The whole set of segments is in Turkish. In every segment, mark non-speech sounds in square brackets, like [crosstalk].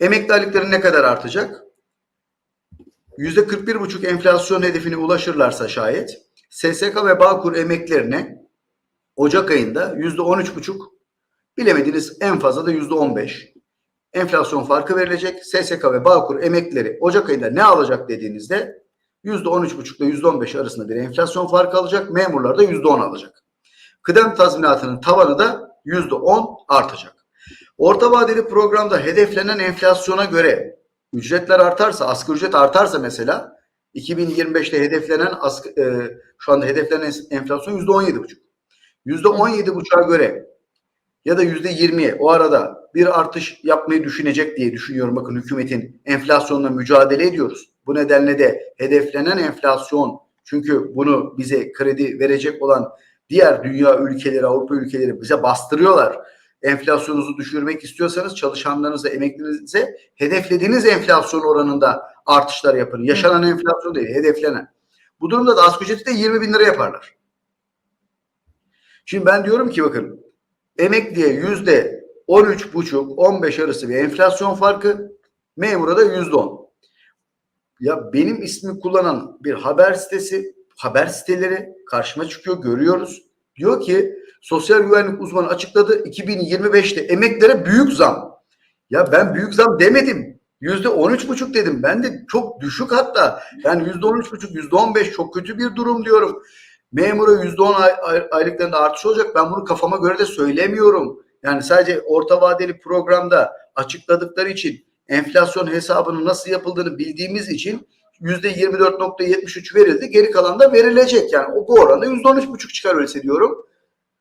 Emekli aylıkları ne kadar artacak? %41,5 enflasyon hedefine ulaşırlarsa şayet SSK ve Bağkur emeklerine Ocak ayında %13,5 bilemediniz en fazla da %15 enflasyon farkı verilecek. SSK ve Bağkur emeklileri Ocak ayında ne alacak dediğinizde %13,5 ile %15 arasında bir enflasyon farkı alacak. Memurlar da %10 alacak. Kıdem tazminatının tavanı da %10 artacak. Orta vadeli programda hedeflenen enflasyona göre ücretler artarsa, asgari ücret artarsa mesela 2025'te hedeflenen asg- e, şu anda hedeflenen enflasyon %17,5. %17,5'a göre ya da %20'ye o arada bir artış yapmayı düşünecek diye düşünüyorum. Bakın hükümetin enflasyonla mücadele ediyoruz. Bu nedenle de hedeflenen enflasyon çünkü bunu bize kredi verecek olan diğer dünya ülkeleri, Avrupa ülkeleri bize bastırıyorlar. Enflasyonunuzu düşürmek istiyorsanız çalışanlarınıza, emeklerinize hedeflediğiniz enflasyon oranında artışlar yapın. Yaşanan enflasyon değil, hedeflenen. Bu durumda da asgari ücreti de 20 bin lira yaparlar. Şimdi ben diyorum ki bakın emekliye yüzde 13,5-15 arası bir enflasyon farkı, memura da yüzde 10. Ya benim ismi kullanan bir haber sitesi, haber siteleri karşıma çıkıyor, görüyoruz. Diyor ki sosyal güvenlik uzmanı açıkladı 2025'te emeklilere büyük zam. Ya ben büyük zam demedim. Yüzde on üç buçuk dedim. Ben de çok düşük hatta. Yani yüzde on üç buçuk, yüzde on beş çok kötü bir durum diyorum. Memura yüzde on ay, ay- aylıklarında artış olacak. Ben bunu kafama göre de söylemiyorum. Yani sadece orta vadeli programda açıkladıkları için enflasyon hesabının nasıl yapıldığını bildiğimiz için 24.73 verildi. Geri kalan da verilecek. Yani o bu oranda yüzde on üç buçuk çıkar öyleyse diyorum.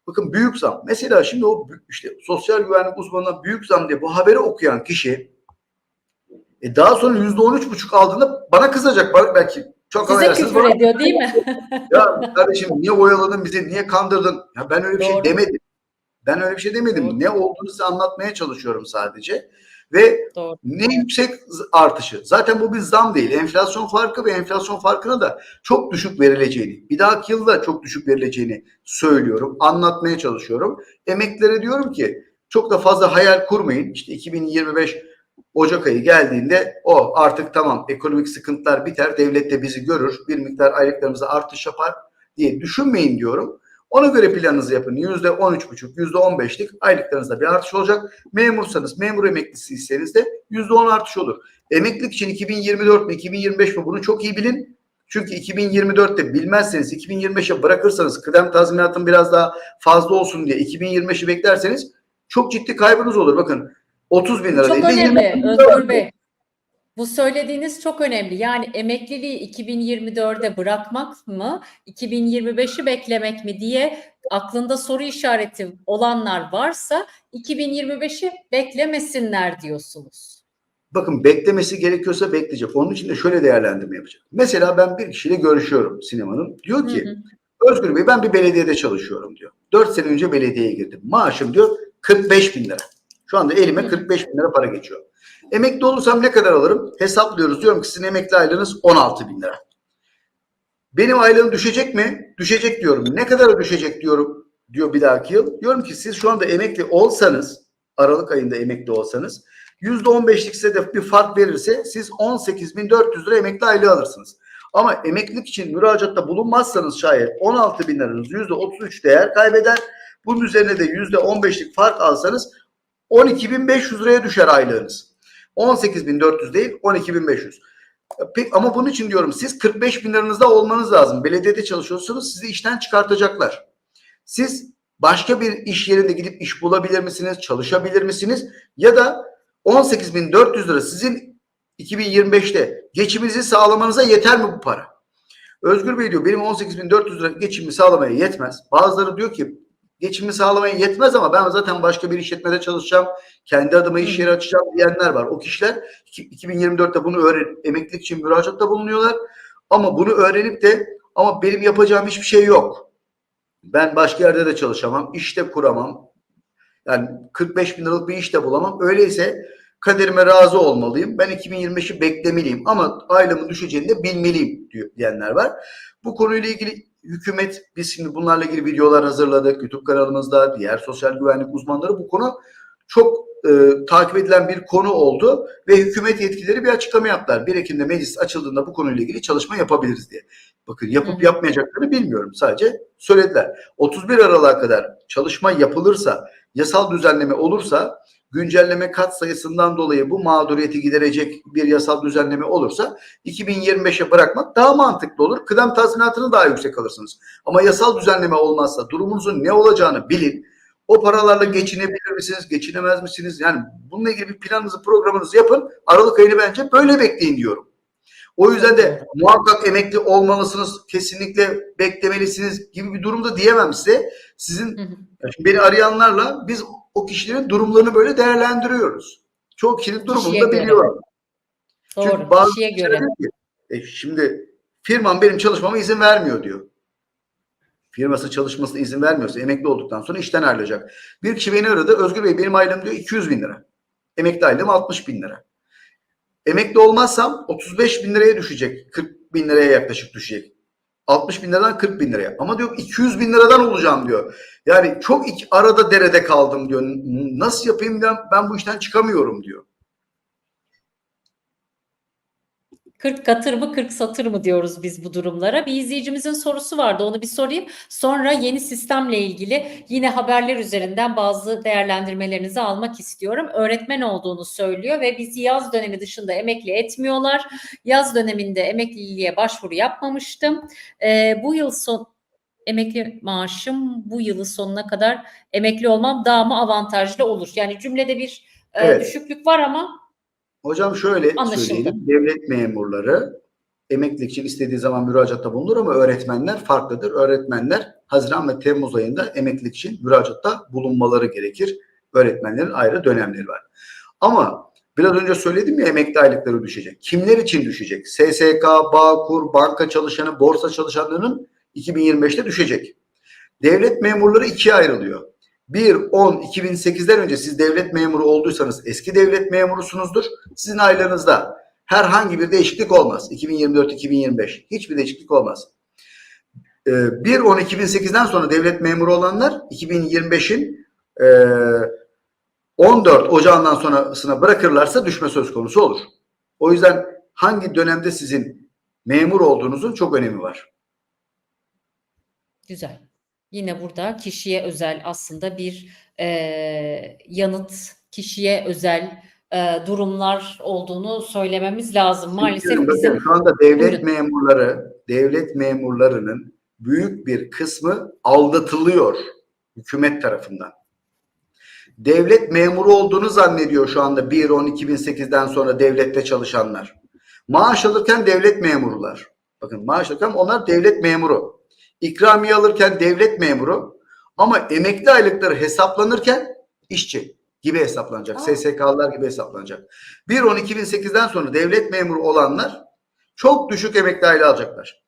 Bakın büyük zam. Mesela şimdi o işte sosyal güvenlik uzmanına büyük zam diye bu haberi okuyan kişi e daha sonra yüzde on üç buçuk aldığında bana kızacak. Belki çok Size küfür bana- ediyor değil mi? [laughs] ya kardeşim niye oyaladın bizi, niye kandırdın? Ya ben öyle bir şey Doğru. demedim. Ben öyle bir şey demedim. Doğru. Ne olduğunu size anlatmaya çalışıyorum sadece. Ve Doğru. ne yüksek artışı. Zaten bu bir zam değil. Enflasyon farkı ve enflasyon farkına da çok düşük verileceğini, bir dahaki yılda çok düşük verileceğini söylüyorum. Anlatmaya çalışıyorum. Emeklilere diyorum ki çok da fazla hayal kurmayın. İşte 2025 Ocak ayı geldiğinde o artık tamam ekonomik sıkıntılar biter. Devlet de bizi görür. Bir miktar aylıklarımıza artış yapar diye düşünmeyin diyorum. Ona göre planınızı yapın. Yüzde on üç buçuk, yüzde on beşlik aylıklarınızda bir artış olacak. Memursanız, memur emeklisiyseniz de yüzde on artış olur. Emeklilik için 2024 mi, 2025 mi bunu çok iyi bilin. Çünkü 2024'te bilmezseniz, 2025'e bırakırsanız kıdem tazminatın biraz daha fazla olsun diye 2025'i beklerseniz çok ciddi kaybınız olur. Bakın 30 bin lira Çok değil de 20 önemli. Özgür Bey. Bu söylediğiniz çok önemli. Yani emekliliği 2024'e bırakmak mı, 2025'i beklemek mi diye aklında soru işareti olanlar varsa 2025'i beklemesinler diyorsunuz. Bakın beklemesi gerekiyorsa bekleyecek. Onun için de şöyle değerlendirme yapacak. Mesela ben bir kişiyle görüşüyorum sinemanın. Diyor ki Hı hı. Özgür Bey ben bir belediyede çalışıyorum diyor. 4 sene önce belediyeye girdim. Maaşım diyor 45 bin lira. Şu anda elime Hı. 45 bin lira para geçiyor. Emekli olursam ne kadar alırım? Hesaplıyoruz. Diyorum ki sizin emekli aylığınız 16 bin lira. Benim aylığım düşecek mi? Düşecek diyorum. Ne kadar düşecek diyorum diyor bir dahaki yıl. Diyorum ki siz şu anda emekli olsanız Aralık ayında emekli olsanız %15'lik size de bir fark verirse siz 18.400 lira emekli aylığı alırsınız. Ama emeklilik için müracaatta bulunmazsanız şayet 16 bin liranız %33 değer kaybeder. Bunun üzerine de %15'lik fark alsanız 12.500 liraya düşer aylığınız. 18.400 değil 12.500. Peki, ama bunun için diyorum siz 45 bin liranızda olmanız lazım. Belediyede çalışıyorsunuz sizi işten çıkartacaklar. Siz başka bir iş yerinde gidip iş bulabilir misiniz? Çalışabilir misiniz? Ya da 18.400 lira sizin 2025'te geçiminizi sağlamanıza yeter mi bu para? Özgür Bey diyor benim 18.400 lira geçimimi sağlamaya yetmez. Bazıları diyor ki geçimimi sağlamaya yetmez ama ben zaten başka bir işletmede çalışacağım. Kendi adıma iş yeri açacağım diyenler var. O kişiler iki- 2024'te bunu öğren emeklilik için müracaatta bulunuyorlar. Ama bunu öğrenip de ama benim yapacağım hiçbir şey yok. Ben başka yerde de çalışamam. iş de kuramam. Yani 45 bin liralık bir iş de bulamam. Öyleyse kaderime razı olmalıyım. Ben 2025'i beklemeliyim ama aylığımın düşeceğini de bilmeliyim diyor, diyenler var. Bu konuyla ilgili hükümet biz şimdi bunlarla ilgili videolar hazırladık. YouTube kanalımızda diğer sosyal güvenlik uzmanları bu konu çok e, takip edilen bir konu oldu ve hükümet yetkilileri bir açıklama yaptılar. 1 Ekim'de meclis açıldığında bu konuyla ilgili çalışma yapabiliriz diye. Bakın yapıp yapmayacaklarını bilmiyorum. Sadece söylediler. 31 Aralık'a kadar çalışma yapılırsa, yasal düzenleme olursa, güncelleme kat sayısından dolayı bu mağduriyeti giderecek bir yasal düzenleme olursa 2025'e bırakmak daha mantıklı olur. Kıdem tazminatını daha yüksek alırsınız. Ama yasal düzenleme olmazsa durumunuzun ne olacağını bilin. O paralarla geçinebilir misiniz, geçinemez misiniz? Yani bununla ilgili bir planınızı, programınızı yapın. Aralık ayını bence böyle bekleyin diyorum. O yüzden de muhakkak emekli olmalısınız, kesinlikle beklemelisiniz gibi bir durumda diyemem size. Sizin beni arayanlarla biz o kişilerin durumlarını böyle değerlendiriyoruz. Çoğu kişinin durumunu Kişiye da göre. biliyorlar. Doğru. Çünkü bazı Kişiye göre. ki, e şimdi firmam benim çalışmama izin vermiyor diyor. Firması çalışmasına izin vermiyorsa emekli olduktan sonra işten ayrılacak. Bir kişi beni aradı. Özgür Bey benim aylığım diyor 200 bin lira. Emekli aylığım 60 bin lira. Emekli olmazsam 35 bin liraya düşecek. 40 bin liraya yaklaşık düşecek. 60 bin liradan 40 bin liraya. Ama diyor 200 bin liradan olacağım diyor. Yani çok arada derede kaldım diyor. Nasıl yapayım ben, ben bu işten çıkamıyorum diyor. 40 katır mı 40 satır mı diyoruz biz bu durumlara. Bir izleyicimizin sorusu vardı onu bir sorayım. Sonra yeni sistemle ilgili yine haberler üzerinden bazı değerlendirmelerinizi almak istiyorum. Öğretmen olduğunu söylüyor ve bizi yaz dönemi dışında emekli etmiyorlar. Yaz döneminde emekliliğe başvuru yapmamıştım. Ee, bu yıl son emekli maaşım bu yılın sonuna kadar emekli olmam daha mı avantajlı olur? Yani cümlede bir e, Evet. düşüklük var ama Hocam şöyle Anlaşıldı. söyleyelim. Devlet memurları emeklilik için istediği zaman müracaatta bulunur ama öğretmenler farklıdır. Öğretmenler Haziran ve Temmuz ayında emeklilik için müracaatta bulunmaları gerekir. Öğretmenlerin ayrı dönemleri var. Ama biraz önce söyledim ya emekli aylıkları düşecek. Kimler için düşecek? SSK, Bağkur, banka çalışanı, borsa çalışanlarının 2025'te düşecek. Devlet memurları ikiye ayrılıyor. 1-10-2008'den önce siz devlet memuru olduysanız eski devlet memurusunuzdur. Sizin aylığınızda herhangi bir değişiklik olmaz. 2024-2025 hiçbir değişiklik olmaz. Ee, 1-10-2008'den sonra devlet memuru olanlar 2025'in e, 14 Ocağı'ndan sonrasına bırakırlarsa düşme söz konusu olur. O yüzden hangi dönemde sizin memur olduğunuzun çok önemi var. Güzel. Yine burada kişiye özel aslında bir e, yanıt, kişiye özel e, durumlar olduğunu söylememiz lazım. Maalesef Bakın, bizim şu anda devlet Buyurun. memurları, devlet memurlarının büyük bir kısmı aldatılıyor hükümet tarafından. Devlet memuru olduğunu zannediyor şu anda 1-10-2008'den sonra devlette çalışanlar. Maaş alırken devlet memurular. Bakın maaş alırken onlar devlet memuru. İkramiye alırken devlet memuru ama emekli aylıkları hesaplanırken işçi gibi hesaplanacak. SSK'lar gibi hesaplanacak. 1-10-2008'den sonra devlet memuru olanlar çok düşük emekli aylığı alacaklar.